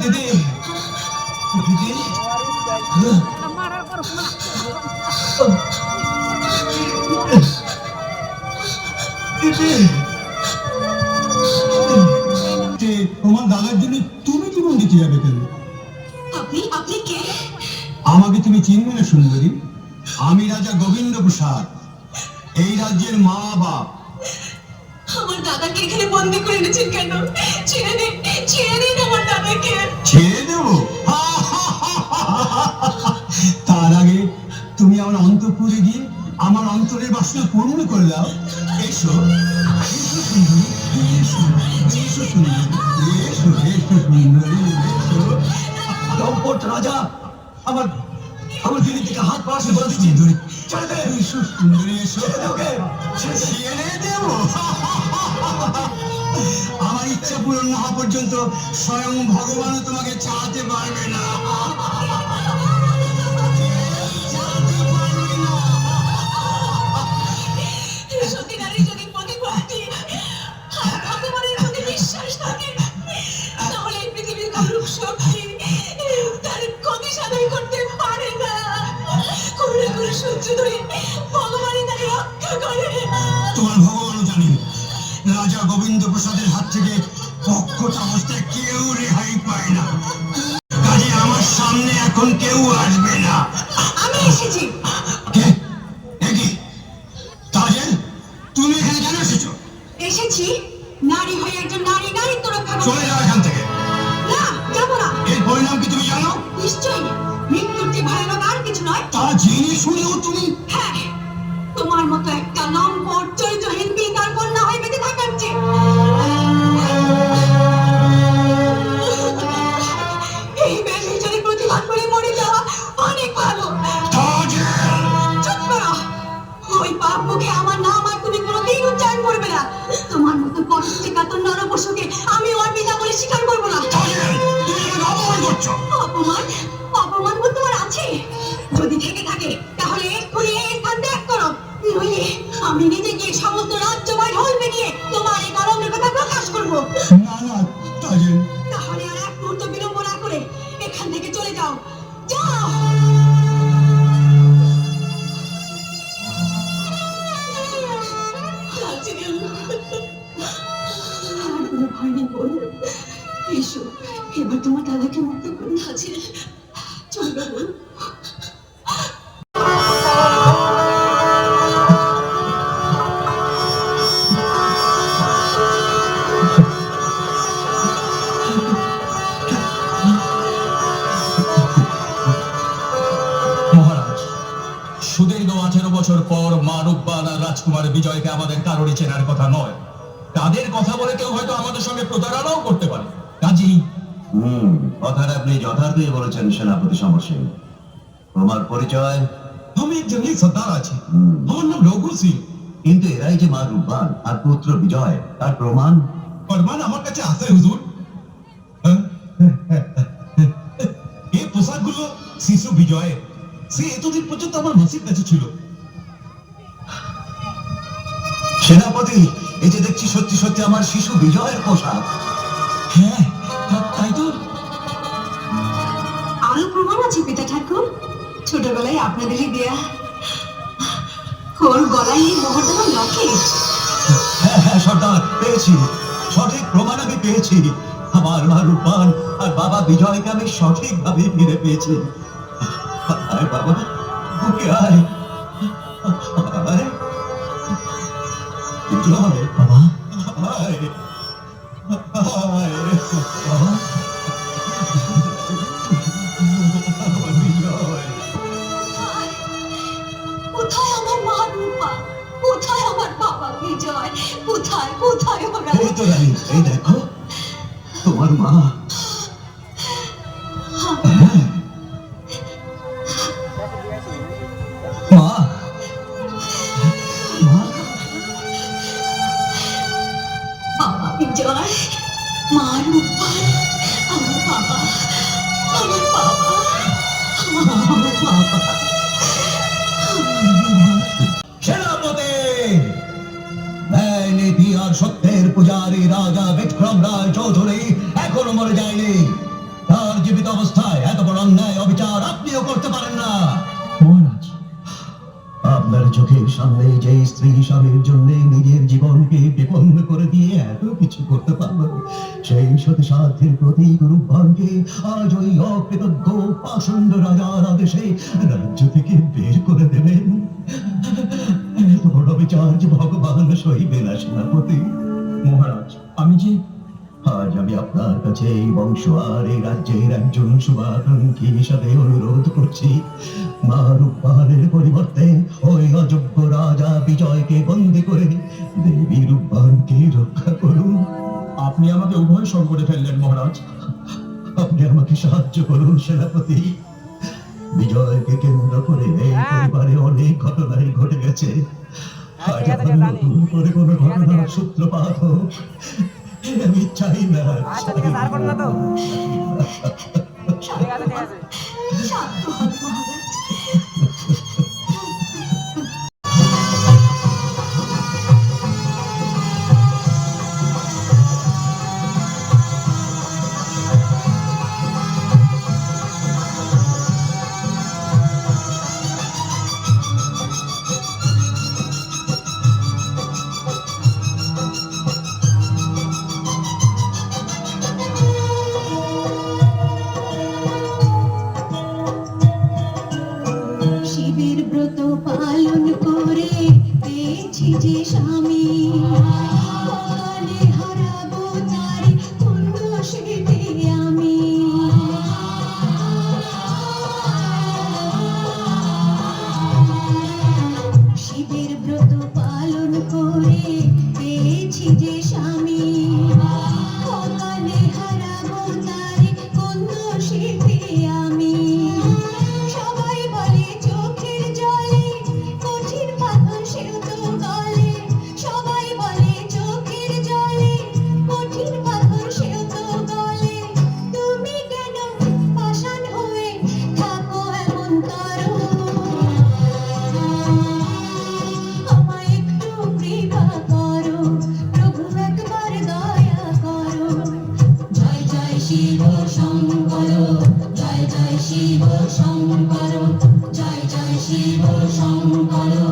দিদি। দিদি। মারার পর দিদি যে তোমার দাদার জন্য তুমি জীবন দিতে যাবে কেন? আপনি আপনি কে? আমাকে তুমি চিনবে না সুন্দরী। আমি রাজা গোবিন্দ প্রসাদ এই রাজ্যের মা বাপ। আমার দাদাকে এখানে বন্দি করে এনেছেন কেন? ছেড়ে দিন ছেড়ে দিন। আমার দাদাকে ছেড়ে দেব? তার আগে তুমি আমার অন্তপুরে গিয়ে আমার অন্তরের বাসনা পূর্ণ করে দাও এসো এসো সুন্দরী এসো এসো সুন্দরী এসো এসো সুন্দরী এসো। দম্পট রাজা আমার আমার দিদি থেকে হাত পাশে বলে সুন্দরী। ছেড়ে দে। এসো সুন্দরী এসো। ওকে। ছেড়ে দেব। ইচ্ছা পূরণ না হওয়া পর্যন্ত স্বয়ং ভগবানও তোমাকে চাতে পারবে না। রাজা গোবিন্দ প্রসাদের হাত থেকে পক্ষত অবস্থায় কেউ রেহাই পায় না। কাজে আমার সামনে এখন কেউ আসবে না। আমি এসেছি। কে? এ তাজেল তুমি এখানে কেন এসেছ? এসেছি। নারী হয়ে একজন নারী রক্ষা চলে যাও এখান থেকে। না যাব না। এর পরিণাম কি তুমি জানো? নিশ্চয়ই। মৃত্যুর যে ভয়ানক আর কিছু নয়। তা জেনে শুনেও তুমি হ্যাঁ আমি নিজে গিয়ে সমস্ত রাজ্যময় ঢোল পেরিয়ে তোমার এই কলমের কথা প্রকাশ করব। না না তাজেল তাহলে আর এক মুহূর্ত বিলম্ব না করে এখান থেকে চলে যাও। যাও! রাজিয়াল। আর কোনো ভয় নেই বোন। এসো এবার তোমার দাদাকে মুক্ত করুন আছে চলো। বছর পর মা রূপবান আর রাজকুমার বিজয়কে আমাদের কারোরই চেনার কথা নয়। তাদের কথা বলে কেউ হয়তো আমাদের সঙ্গে প্রতারণাও করতে পারে। কাজেই হুম কথাটা আপনি যথার্থই বলেছেন সেনাপতি সমরসিং তোমার পরিচয়? আমি এক জঙ্গলি সর্দার আছি। আমার নাম রঘু সিং। কিন্তু এরাই যে মা রূপবান আর পুত্র বিজয় তার প্রমাণ? ফরমান আমার কাছে আছে হুজুর। হ্যাঁ? এই পোশাকগুলো শিশু বিজয় সে এতদিন পর্যন্ত আমার মাসির কাছে ছিল। সেনাপতি এই যে দেখছি সত্যি সত্যি আমার শিশু বিজয়ের পোশাক। হ্যাঁ তাই তো। আরও প্রমাণ আছে পিতা ঠাকুর। ছোটবেলায় আপনাদেরই দেয়া ওর গলায় এই মোহরদানা লকেট হ্যাঁ হ্যাঁ সর্দার পেয়েছি। সঠিক প্রমাণ আমি পেয়েছি। আমার মা রূপবান আর বাবা বিজয়কে আমি সঠিকভাবে ফিরে পেয়েছি। বাবা আয় আয়। বাবা কোথায় আমার মা রূপা? কোথায় আমার বাবা বিজয়? কোথায় কোথায় ওরা? এই তো রানী এই দেখো তোমার মা বাবা বিজয় মা আমার বাবা আমার বাবা আমার বাবা। সেনাপতি ন্যায় আর সত্যের পূজারী রাজা বিক্রম রায় চৌধুরী এখনও মরে যায়নি। জীবিত অবস্থায় এত বড় অন্যায় অবিচার আপনিও করতে পারেন না। চোখের সামনে যে স্ত্রী স্বামীর জন্য নিজের জীবনকে বিপন্ন করে দিয়ে এত কিছু করতে পারল, সেই সতী সাধ্যের প্রতীক রূপবানকে আজ ওই অকৃতজ্ঞ পাষণ্ড রাজার আদেশে রাজ্য থেকে বের করে দেবেন। এত বড় বিচার ভগবান সইবে সেনাপতি। মহারাজ, আমি যে আজ আমি আপনার কাছে এই বংশ আর এই রাজ্যের একজন শুভাকাঙ্ক্ষী হিসাবে অনুরোধ করছি। পরিবর্তে ওই অযোগ্য রাজা বিজয়কে বন্দি করে দেবী রূপবানকে রক্ষা করুন। আপনি আমাকে উভয় সংকটে ফেললেন মহারাজ। আপনি আমাকে সাহায্য করুন সেনাপতি। বিজয়কে কেন্দ্র করে এই পরিবারে অনেক ঘটনাই ঘটে গেছে। আজ আবার জানি। নতুন করে কোনো ঘটনার সূত্রপাত হোক। আমি চাই না আচ্ছা ঠিক আছে ঠিক আছে। পেয়েছি যে শিব শঙ্কর জয় জয় শিব শিব শঙ্কর।